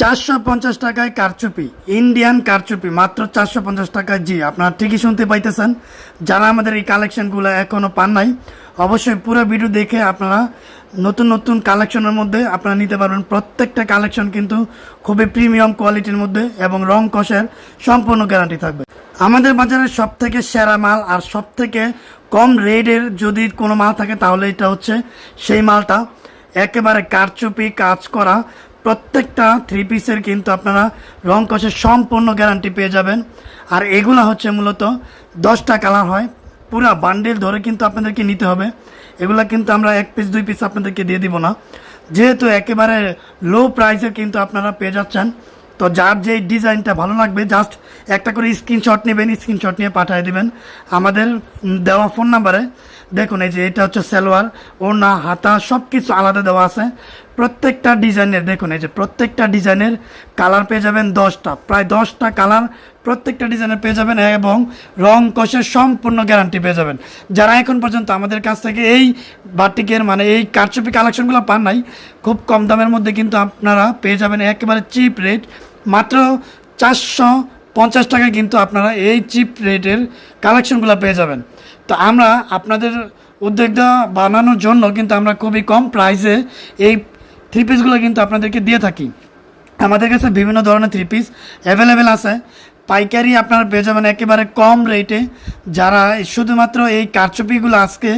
চারশো পঞ্চাশ টাকায় কারচুপি ইন্ডিয়ান কারচুপি, মাত্র চারশো পঞ্চাশ টাকায় জি, আপনারা ঠিকই শুনতে পাইতেছেন। যারা আমাদের এই কালেকশনগুলো এখনও পান নাই, অবশ্যই পুরো ভিডিও দেখে আপনারা নতুন নতুন কালেকশনের মধ্যে আপনারা নিতে পারবেন। প্রত্যেকটা কালেকশন কিন্তু খুবই প্রিমিয়াম কোয়ালিটির মধ্যে এবং রং কষের সম্পূর্ণ গ্যারান্টি থাকবে। আমাদের বাজারে সব থেকে সেরা মাল আর সব থেকে কম রেটের যদি কোনো মাল থাকে, তাহলে এটা হচ্ছে সেই মালটা। একেবারে কারচুপি কাজ করা প্রত্যেকটা থ্রি পিসের কিন্তু আপনারা রং কষের সম্পূর্ণ গ্যারান্টি পেয়ে যাবেন। আর এগুলো হচ্ছে মূলত দশটা কালার হয়। পুরো বান্ডেল ধরে কিন্তু আপনাদেরকে নিতে হবে। এগুলো কিন্তু আমরা এক পিস দুই পিস আপনাদেরকে দিয়ে দিব না। যেহেতু একেবারে লো প্রাইসে কিন্তু আপনারা পেয়ে যাচ্ছেন, তো যার যে ডিজাইনটা ভালো লাগবে জাস্ট একটা করে স্ক্রিনশট নেবেন স্ক্রিনশট নিয়ে পাঠিয়ে দেবেন। আমাদের দেওয়া ফোন নাম্বারে দেখুন, এই যে এটা হচ্ছে সালোয়ার, ওড়না, হাতা সব কিছু আলাদা দেওয়া আছে। প্রত্যেকটা ডিজাইনের, দেখুন, এই যে প্রত্যেকটা ডিজাইনের কালার পেয়ে যাবেন দশটা, প্রায় দশটা কালার প্রত্যেকটা ডিজাইনের পেয়ে যাবেন এবং রং কষের সম্পূর্ণ গ্যারান্টি পেয়ে যাবেন। যারা এখন পর্যন্ত আমাদের কাছ থেকে এই বাটিকের মানে এই কারচুপি কালেকশনগুলো পান নাই, খুব কম দামের মধ্যে কিন্তু আপনারা পেয়ে যাবেন একেবারে চিপ রেট। মাত্র চারশো পঞ্চাশ টাকায় কিন্তু আপনারা এই চিপ রেটের কালেকশনগুলো পেয়ে যাবেন। তো আমরা আপনাদের উদ্যোগটা বানানোর জন্য কিন্তু আমরা খুবই কম প্রাইসে এই থ্রি পিসগুলো কিন্তু আপনাদেরকে দিয়ে থাকি। আমাদের কাছে বিভিন্ন ধরনের থ্রি পিস অ্যাভেলেবেল আছে। পাইকারি আপনারা পেয়ে যাবেন একেবারে কম রেটে যারা শুধুমাত্র এই কারচুপিগুলো আজকে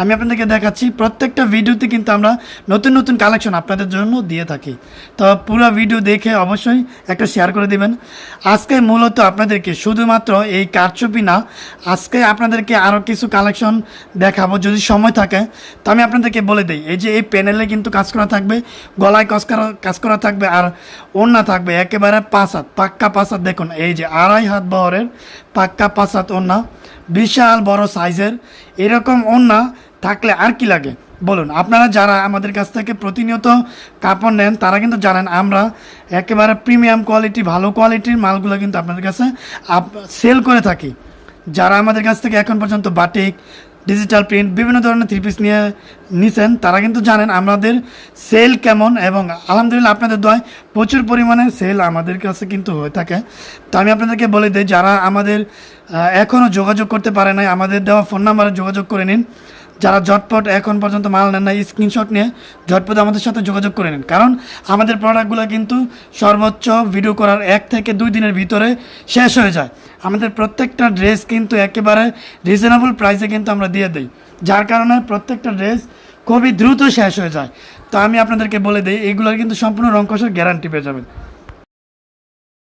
আমি আপনাদেরকে দেখাচ্ছি, প্রত্যেকটা ভিডিওতে কিন্তু আমরা নতুন নতুন কালেকশন আপনাদের জন্য দিয়ে থাকি। তো পুরো ভিডিও দেখে অবশ্যই একটা শেয়ার করে দিবেন। আজকে মূলত আপনাদেরকে শুধুমাত্র এই কারচুপি না, আজকে আপনাদেরকে আরও কিছু কালেকশন দেখাবো যদি সময় থাকে। তো আমি আপনাদেরকে বলে দিই, এই যে এই প্যানেলে কিন্তু কাজ করা থাকবে, গলায় কাজ করা কাজ করা থাকবে আর ওড়না থাকবে, একেবারে পাঁচ হাত, পাক্কা পাঁচ হাত। দেখুন, এই যে আড়াই হাত বহরের, পাক্কা পাঁচ হাত ওড়না, বিশাল বড় সাইজের, এরকম ওড়না থাকলে আর কি লাগে? বলুন, আপনারা যারা আমাদের কাছ থেকে প্রতিনিয়ত কাপড় নেন, তারা কিন্তু জানেন আমরা একেবারে প্রিমিয়াম কোয়ালিটি ভালো কোয়ালিটির মালগুলো কিন্তু আপনাদের কাছে সেল করে থাকি। যারা আমাদের কাছ থেকে এখন পর্যন্ত বাটিক ডিজিটাল প্রিন্ট বিভিন্ন ধরনের থ্রি পিস নিয়ে নিছেন, তারা কিন্তু জানেন আমাদের সেল কেমন এবং আলহামদুলিল্লাহ আপনাদের দয় প্রচুর পরিমাণে সেল আমাদের কাছে কিন্তু হয়ে থাকে। তো আমি আপনাদেরকে বলে দিই, যারা আমাদের এখনও যোগাযোগ করতে পারে নাই, আমাদের দেওয়া ফোন নাম্বারে যোগাযোগ করে নিন। যারা ঝটপট এখন পর্যন্ত মাল নেন না স্ক্রিনশট নিয়ে ঝটপট আমাদের সাথে যোগাযোগ করে নিন। কারণ আমাদের প্রোডাক্টগুলো কিন্তু সর্বোচ্চ ভিডিও করার এক থেকে দুই দিনের ভিতরে শেষ হয়ে যায়। আমাদের প্রত্যেকটা ড্রেস কিন্তু একেবারে রিজনেবল প্রাইসে কিন্তু আমরা দিয়ে দিই। যার কারণে প্রত্যেকটা ড্রেস খুবই দ্রুত শেষ হয়ে যায়। তো আমি আপনাদেরকে বলে দিই, এগুলোর কিন্তু সম্পূর্ণ রঙ্কসের গ্যারান্টি পেয়ে যাবেন।